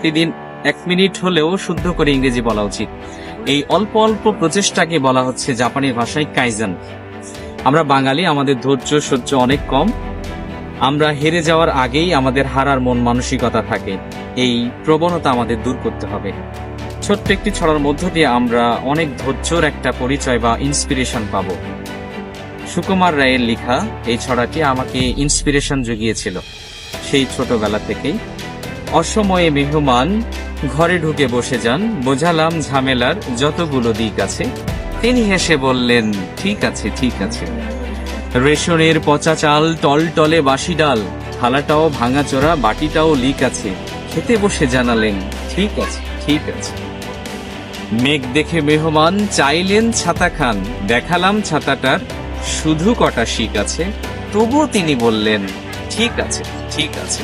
প্রতিদিন এক মিনিট হলেও শুদ্ধ করে ইংরেজি বলা উচিত। এই অল্প অল্প প্রচেষ্টাকে বলা হচ্ছে জাপানি ভাষায় কাইজান। আমরা বাঙালি, আমাদের ধৈর্য সহ্য অনেক কম। আমরা হেরে যাওয়ার আগেই আমাদের হারার মন মানসিকতা থাকে। এই প্রবণতা আমাদের দূর করতে হবে। ছোট্ট একটি ছড়ার মধ্য দিয়ে আমরা অনেক ধৈর্যর একটা পরিচয় বা ইন্সপিরেশন পাবো। সুকুমার রায়ের লেখা, এই ছড়াটি আমাকে ইন্সপিরেশন জুগিয়েছিল। সেই ছোটবেলা থেকেই। অসময়ে মেহমান, ঘরে ঢুকে বসে যান, বোঝালাম ঝামেলার যতগুলো দিক আছে। তিনি হেসে বললেন, ঠিক আছে ঠিক আছে। রেশনের পচা চাল টল টলে বাসি ডাল, থালাটাও ভাঙাচোরা, বাটিটাও লিক আছে। খেতে বসে জানালেন, ঠিক আছে ঠিক আছে। মেঘ দেখে মেহমান, চাইলেন ছাতা খান। দেখালাম ছাতাটার শুধু কটা শিক আছে। তবুও তিনি বললেন, ঠিক আছে ঠিক আছে।